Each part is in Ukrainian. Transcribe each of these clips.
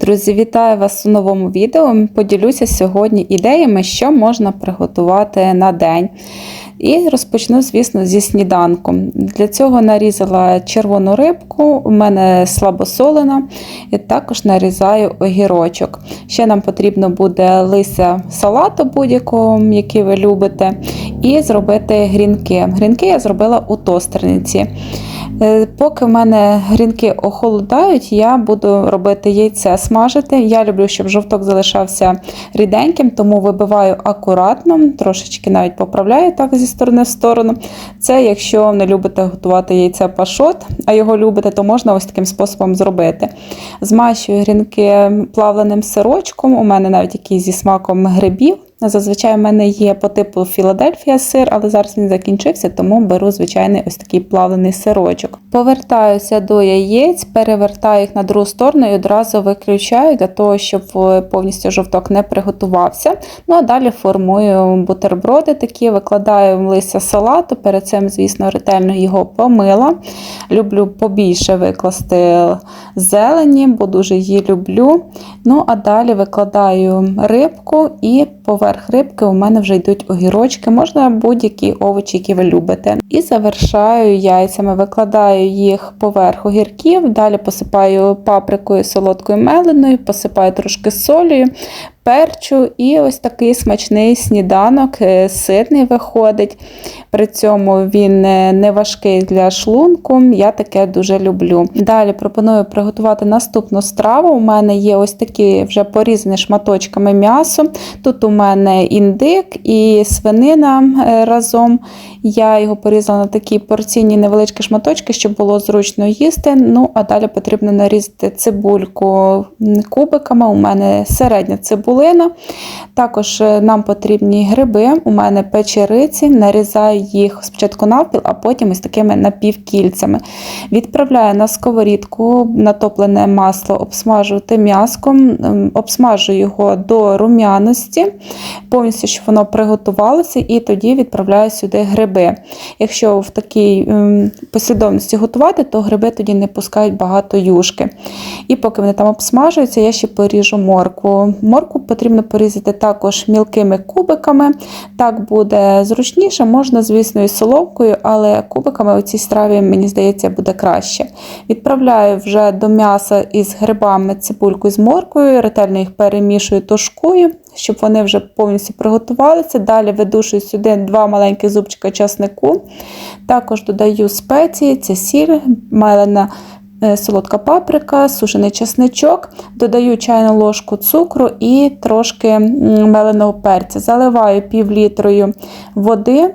Друзі, вітаю вас у новому відео. Поділюся сьогодні ідеями, що можна приготувати на день. І розпочну, звісно, зі сніданку. Для цього нарізала червону рибку, у мене слабосолена, і також нарізаю огірочок. Ще нам потрібно буде листя салату будь-якого, який ви любите, і зробити грінки. Грінки я зробила у тостерниці. Е, Поки в мене грінки охолодають, я буду робити яйце смажити. Я люблю, щоб жовток залишався ріденьким, тому вибиваю акуратно, трошечки навіть поправляю так зі сторони в сторону. Це якщо не любите готувати яйце пашот, а його любите, то можна ось таким способом зробити. Змащую грінки плавленим сирочком, у мене навіть якийсь зі смаком грибів. Зазвичай в мене є по типу Філадельфія сир, але зараз він закінчився, тому беру звичайний ось такий плавлений сирочок. Повертаюся до яєць, перевертаю їх на другу сторону і одразу виключаю для того, щоб е, повністю жовток не приготувався. Ну а далі формую бутерброди такі, викладаю в листя салату. Перед цим, звісно, ретельно його помила. Люблю побільше викласти зелені, бо дуже її люблю. Ну, а далі викладаю рибку і поверх рибки у мене вже йдуть огірочки, можна будь-які овочі, які ви любите. І завершаю яйцями, викладаю їх поверх огірків, далі посипаю паприкою солодкою меленою, посипаю трошки солею. Перчу і ось такий смачний сніданок, е, ситний виходить. При цьому він е, не важкий для шлунку. Я таке дуже люблю. Далі пропоную приготувати наступну страву. У мене є ось такі вже порізані шматочками м'ясо. Тут у мене індик і свинина е, разом. Я його порізала на такі порційні невеличкі шматочки, щоб було зручно їсти. Ну, а далі потрібно нарізати цибульку кубиками. У мене середня цибулина. Також е, нам потрібні гриби. У мене печериці, нарізаю їх спочатку навпіл, а потім ось такими напівкільцями. Відправляю на сковорідку натоплене масло, обсмажувати м'яском, обсмажую його до рум'яності, повністю, щоб воно приготувалося, і тоді відправляю сюди гриби. Якщо в такій послідовності готувати, то гриби тоді не пускають багато юшки. І поки вони там обсмажуються, я ще поріжу моркву. Моркву потрібно порізати також мілкими кубиками. Так буде зручніше, можна, звісно, і соломкою, але кубиками у цій страві, мені здається, буде краще. Відправляю вже до м'яса із грибами цибульку з морквою, ретельно їх перемішую тушкую, щоб вони вже повністю приготувалися. Далі видушую сюди два маленькі зубчика часнику. Також додаю спеції, це сіль, мелена солодка паприка, сушений чесничок, додаю чайну ложку цукру і трошки меленого перця. Заливаю пів літрою води.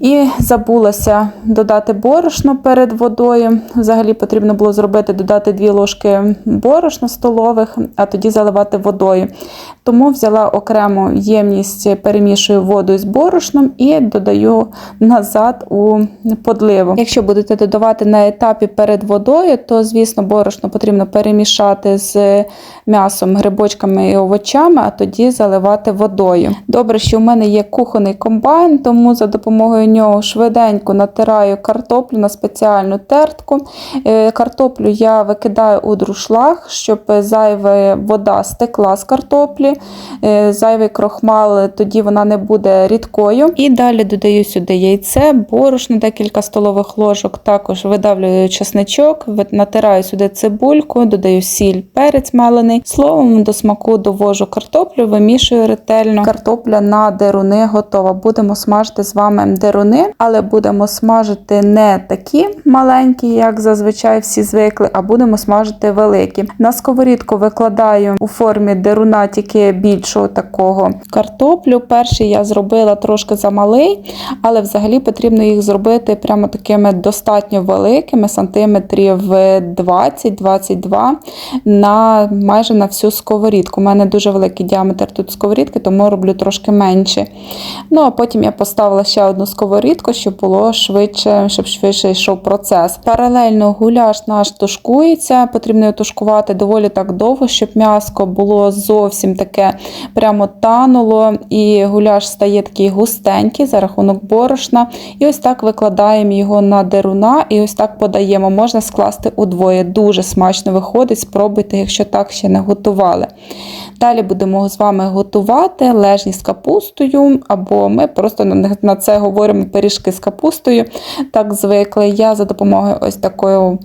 І забулася додати борошно перед водою. Взагалі потрібно було зробити додати 2 ложки борошна столових, а тоді заливати водою. Тому взяла окрему ємність, перемішую воду з борошном і додаю назад у подливу. Якщо будете додавати на етапі перед водою, то, звісно, борошно потрібно перемішати з м'ясом, грибочками і овочами, а тоді заливати водою. Добре, що в мене є кухонний комбайн, тому за допомогою нього швиденько натираю картоплю на спеціальну тертку. Е, Картоплю я викидаю у друшлаг, щоб зайва вода стекла з картоплі, зайвий крохмал, тоді вона не буде рідкою. І далі додаю сюди яйце, борошно, декілька столових ложок, також видавлюю чесничок, натираю сюди цибульку, додаю сіль, перець мелений. Словом, до смаку довожу картоплю, вимішую ретельно. Картопля на деруни готова. Будемо смажити з вами деруни, але будемо смажити не такі маленькі, як зазвичай всі звикли, а будемо смажити великі. На сковорідку викладаю у формі деруна тільки більшого такого картоплю. Перший я зробила трошки замалий, але взагалі потрібно їх зробити прямо такими достатньо великими, сантиметрів 20-22 на майже на всю сковорідку. У мене дуже великий діаметр тут сковорідки, тому роблю трошки менше. Ну, а потім я поставила ще одну сковорідку, щоб було швидше, щоб швидше йшов процес. Паралельно гуляш наш тушкується, потрібно його тушкувати доволі так довго, щоб м'яско було зовсім таке таке прямо тануло, і гуляш стає такий густенький за рахунок борошна. І ось так викладаємо його на деруна, і ось так подаємо. Можна скласти удвоє. Дуже смачно виходить. Спробуйте, якщо так ще не готували. Далі будемо з вами готувати лежні з капустою, або ми просто на це говоримо пиріжки з капустою. Так звикли. Я за допомогою ось такого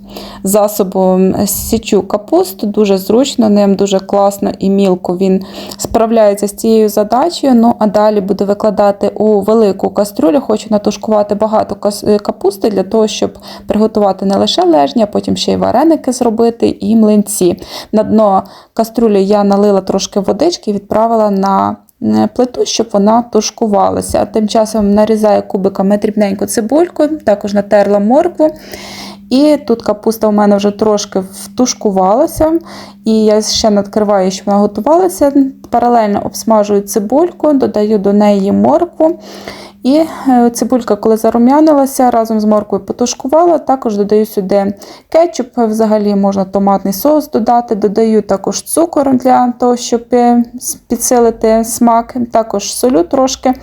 засобу січу капусту, дуже зручно ним, дуже класно і мілко він справляється з цією задачею. Ну, а далі буду викладати у велику кастрюлю. Хочу натушкувати багато капусти для того, щоб приготувати не лише лежні, а потім ще й вареники зробити і млинці. На дно кастрюлі я налила трошки водички і відправила на е, плиту, щоб вона тушкувалася. Тим часом нарізаю кубиками дрібненьку цибульку, також натерла моркву. І тут капуста у мене вже трошки втушкувалася, і я ще надкриваю, щоб вона готувалася. Паралельно обсмажую цибульку, додаю до неї моркву. І е, цибулька, коли зарум'янилася, разом з морквою потушкувала, також додаю сюди кетчуп, взагалі можна томатний соус додати, додаю також цукор для того, щоб е, підсилити смак, також солю трошки.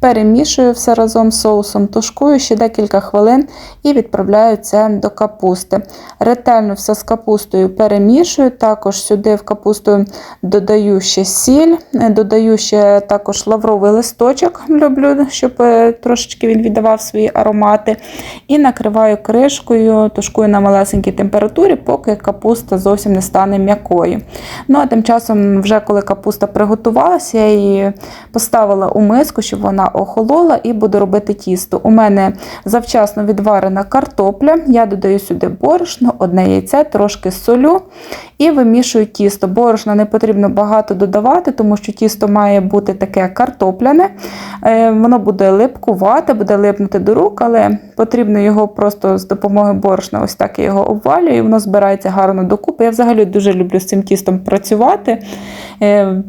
Перемішую все разом з соусом, тушкую ще декілька хвилин і відправляю це до капусти. Ретельно все з капустою перемішую, також сюди в капусту додаю ще сіль, додаю ще також лавровий листочок, люблю, щоб е, трошечки він віддавав свої аромати. І накриваю кришкою, тушкую на малесенькій температурі, поки капуста зовсім не стане м'якою. Ну а тим часом, вже коли капуста приготувалася, я її поставила у миску, щоб вона охолола і буду робити тісто. У мене завчасно відварена картопля, я додаю сюди борошно, одне яйце, трошки солю і вимішую тісто. Борошна не потрібно багато додавати, тому що тісто має бути таке картопляне. Е, воно буде липкувати, буде липнути до рук, але потрібно його просто з допомогою борошна, ось так я його обвалюю, і воно збирається гарно докупи. Я взагалі дуже люблю з цим тістом працювати е,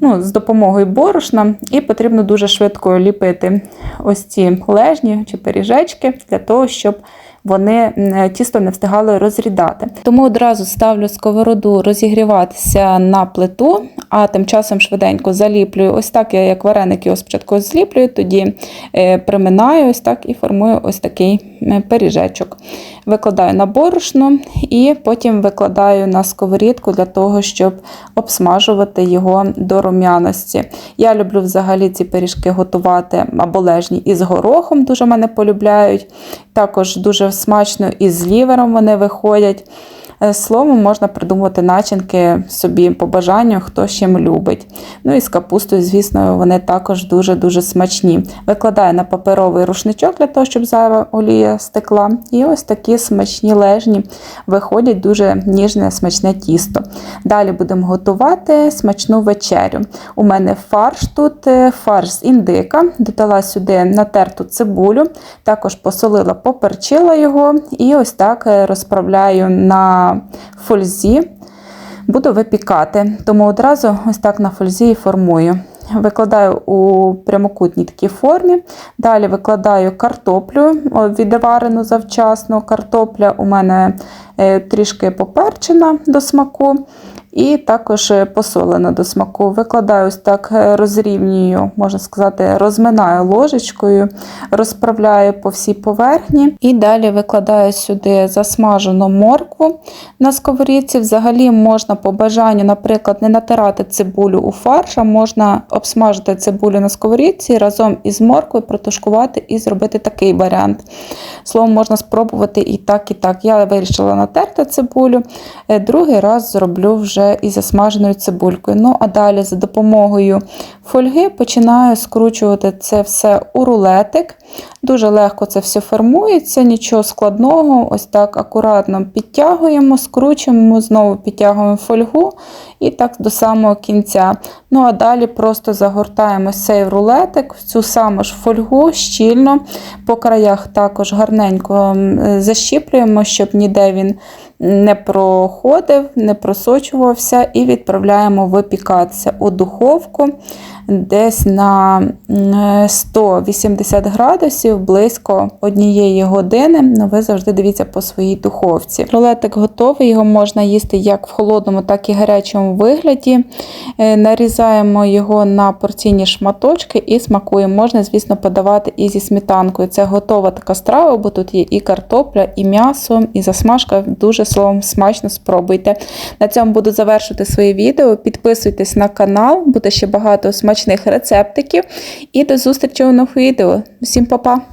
ну, з допомогою борошна, і потрібно дуже швидко ліпити ось ці лежні чи пиріжечки для того, щоб вони тісто не встигали розрідати. Тому одразу ставлю сковороду розігріватися на плиту, а тим часом швиденько заліплюю. Ось так я, як вареники, його спочатку зліплюю, тоді е, приминаю ось так і формую ось такий е, пиріжечок. Викладаю на борошно і потім викладаю на сковорідку для того, щоб обсмажувати його до рум'яності. Я люблю взагалі ці пиріжки готувати або лежні із горохом, дуже мене полюбляють. Також дуже смачно із лівером вони виходять. Е, словом, можна придумувати начинки собі по бажанню, хто чим любить. Ну і з капустою, звісно, вони також дуже-дуже смачні. Викладаю на паперовий рушничок для того, щоб зайва олія стекла. І ось такі смачні лежні виходять дуже ніжне, смачне тісто. Далі будемо готувати смачну вечерю. У мене фарш тут, е, фарш з індика, додала сюди натерту цибулю, також посолила, поперчила його і ось так е, розправляю на фользі, буду випікати. Тому одразу ось так на фользі формую. Викладаю у прямокутній такій формі. Далі викладаю картоплю, відварену завчасно. Картопля у мене е, трішки поперчена до смаку. І також е, посолено до смаку. Викладаю ось так, е, розрівнюю, можна сказати, розминаю ложечкою, розправляю по всій поверхні. І далі викладаю сюди засмажену моркву на сковорідці. Взагалі можна по бажанню, наприклад, не натирати цибулю у фарш, а можна обсмажити цибулю на сковорідці разом із морквою протушкувати і зробити такий варіант. Словом, можна спробувати і так, і так. Я вирішила натерти цибулю. Е, другий раз зроблю вже вже і засмаженою цибулькою. Ну, а далі за допомогою фольги починаю скручувати це все у рулетик. Дуже легко це все формується, нічого складного. Ось так акуратно підтягуємо, скручуємо, знову підтягуємо фольгу і так до самого кінця. Ну, а далі просто загортаємо цей рулетик в цю саму ж фольгу щільно, по краях також гарненько защіплюємо, щоб ніде він не проходив, не просочувався, і відправляємо випікатися у духовку десь на 180 градусів близько однієї години. Ну, ви завжди дивіться по своїй духовці. Рулетик готовий, його можна їсти як в холодному, так і гарячому вигляді. Е, Нарізаємо його на порційні шматочки і смакуємо. Можна, звісно, подавати і зі сметанкою. Це готова така страва, бо тут є і картопля, і м'ясо, і засмажка. Дуже словом смачно спробуйте. На цьому буду завершувати своє відео. Підписуйтесь на канал, буде ще багато смачних рецептиків. І до зустрічі у нових відео. Всім па-па!